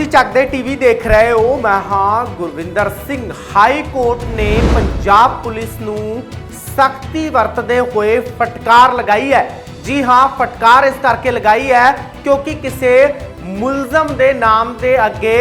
ਤੁਸੀਂ ਚੱਕਦੇ ਟੀਵੀ ਦੇਖ ਰਹੇ ਹੋ, ਮੈਂ ਹਾਂ ਗੁਰਵਿੰਦਰ ਸਿੰਘ। ਹਾਈ ਕੋਰਟ ਨੇ ਪੰਜਾਬ ਪੁਲਿਸ ਨੂੰ ਸਖਤੀ ਵਰਤਦੇ ਹੋਏ ਫਟਕਾਰ ਲਗਾਈ ਹੈ। ਜੀ ਹਾਂ, ਫਟਕਾਰ ਇਸ ਕਰਕੇ ਲਗਾਈ ਹੈ ਕਿਉਂਕਿ ਕਿਸੇ ਮੁਲਜ਼ਮ ਦੇ ਨਾਮ ਦੇ ਅੱਗੇ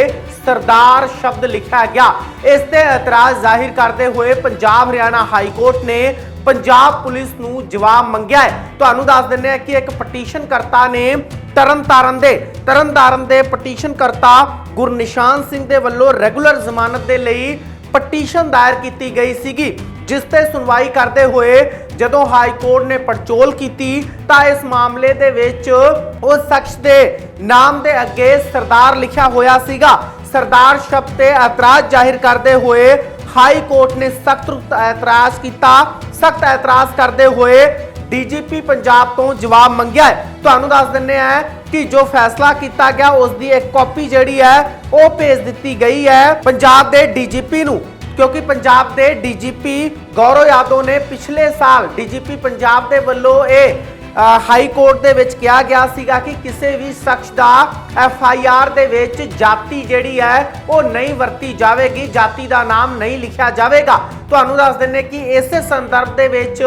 ਸਰਦਾਰ ਸ਼ਬਦ ਲਿਖਿਆ ਗਿਆ। ਇਸ ਤੇ ਇਤਰਾਜ਼ ਜ਼ਾਹਿਰ ਕਰਦੇ ਹੋਏ ਪੰਜਾਬ ਹਰਿਆਣਾ ਹਾਈ ਕੋਰਟ ਨੇ ਪੰਜਾਬ ਪੁਲਿਸ ਨੂੰ ਜਵਾਬ ਮੰਗਿਆ ਹੈ। ਤੁਹਾਨੂੰ ਦੱਸ ਦਿੰਦੇ ਹਾਂ ਕਿ ਇੱਕ ਪਟੀਸ਼ਨ ਕਰਤਾ ਨੇ ਤਰਨਤਾਰਨ ਦੇ ਤਰਨਤਾਰਨ ਦੇ ਪਟੀਸ਼ਨ ਕਰਤਾ ਗੁਰਨਿਸ਼ਾਨ ਸਿੰਘ ਦੇ ਵੱਲੋਂ ਰੈਗੂਲਰ ਜ਼ਮਾਨਤ ਦੇ ਲਈ ਪਟੀਸ਼ਨ ਦਾਇਰ ਕੀਤੀ ਗਈ ਸੀਗੀ। ਜਿਸ ਤੇ ਸੁਣਵਾਈ ਕਰਦੇ ਹੋਏ ਜਦੋਂ ਹਾਈ ਕੋਰਟ ਨੇ ਪੜਚੋਲ ਕੀਤੀ, ਤਾਂ ਇਸ ਮਾਮਲੇ ਦੇ ਵਿੱਚ ਉਸ ਸ਼ਖਸ ਦੇ ਨਾਮ ਦੇ ਅੱਗੇ ਸਰਦਾਰ ਲਿਖਿਆ ਹੋਇਆ ਸੀਗਾ। ਸਰਦਾਰ ਸ਼ਬਦ ਤੇ ਇਤਰਾਜ਼ ਜ਼ਾਹਿਰ ਕਰਦੇ ਹੋਏ ਹਾਈ ਕੋਰਟ ਨੇ ਸਖਤ ਇਤਰਾਜ਼ ਕੀਤਾ। ਸਖਤ ਇਤਰਾਜ਼ ਕਰਦੇ ਹੋਏ ਡੀਜੀਪੀ ਪੰਜਾਬ ਤੋਂ ਜਵਾਬ ਮੰਗਿਆ ਹੈ। ਤੁਹਾਨੂੰ ਦੱਸ ਦਿੰਨੇ ਆ ਕਿ ਜੋ ਫੈਸਲਾ ਕੀਤਾ ਗਿਆ ਉਸ ਦੀ ਇੱਕ ਕਾਪੀ ਜਿਹੜੀ ਹੈ, ਉਹ ਭੇਜ ਦਿੱਤੀ ਗਈ ਹੈ ਪੰਜਾਬ ਦੇ ਡੀਜੀਪੀ ਨੂੰ। ਕਿਉਂਕਿ ਪੰਜਾਬ ਦੇ ਡੀਜੀਪੀ ਗੌਰਵ ਯਾਦਵ ਨੇ ਪਿਛਲੇ ਸਾਲ ਡੀਜੀਪੀ ਪੰਜਾਬ ਦੇ ਵੱਲੋਂ ਇਹ ਹਾਈ ਕੋਰਟ ਦੇ ਵਿੱਚ ਕਿਹਾ ਗਿਆ ਸੀਗਾ ਕਿ ਕਿਸੇ ਵੀ ਸ਼ਖਸ ਦਾ ਐਫ ਆਈ ਆਰ ਦੇ ਵਿੱਚ ਜਾਤੀ ਜਿਹੜੀ ਹੈ, ਉਹ ਨਹੀਂ ਵਰਤੀ ਜਾਵੇਗੀ, ਜਾਤੀ ਦਾ ਨਾਮ ਨਹੀਂ ਲਿਖਿਆ ਜਾਵੇਗਾ। ਤੁਹਾਨੂੰ ਦੱਸ ਦਿੰਨੇ ਕਿ ਇਸੇ ਸੰਦਰਭ ਦੇ ਵਿੱਚ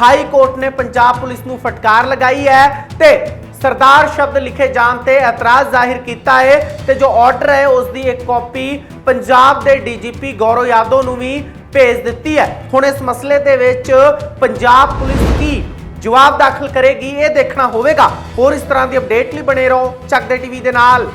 ਹਾਈ ਕੋਰਟ ਨੇ ਪੰਜਾਬ ਪੁਲਿਸ ਨੂੰ ਫਟਕਾਰ ਲਗਾਈ ਹੈ ਤੇ ਸਰਦਾਰ ਸ਼ਬਦ ਲਿਖੇ ਜਾਣ ਤੇ ਇਤਰਾਜ਼ ਜ਼ਾਹਿਰ ਕੀਤਾ ਹੈ ਤੇ ਜੋ ਆਰਡਰ ਹੈ, ਉਸ ਦੀ ਇੱਕ ਕਾਪੀ ਪੰਜਾਬ ਦੇ ਡੀਜੀਪੀ ਗੌਰਵ ਯਾਦਵ ਨੂੰ ਵੀ ਭੇਜ ਦਿੱਤੀ ਹੈ। ਹੁਣ ਇਸ ਮਸਲੇ ਦੇ ਵਿੱਚ ਪੰਜਾਬ ਪੁਲਿਸ ਕੀ ਜਵਾਬ ਦਾਖਲ ਕਰੇਗੀ, ਇਹ ਦੇਖਣਾ ਹੋਵੇਗਾ। ਹੋਰ ਇਸ ਤਰ੍ਹਾਂ ਦੀ ਅਪਡੇਟ ਲਈ ਬਣੇ ਰਹੋ ਚੱਕਦੇ ਟੀਵੀ ਦੇ ਨਾਲ।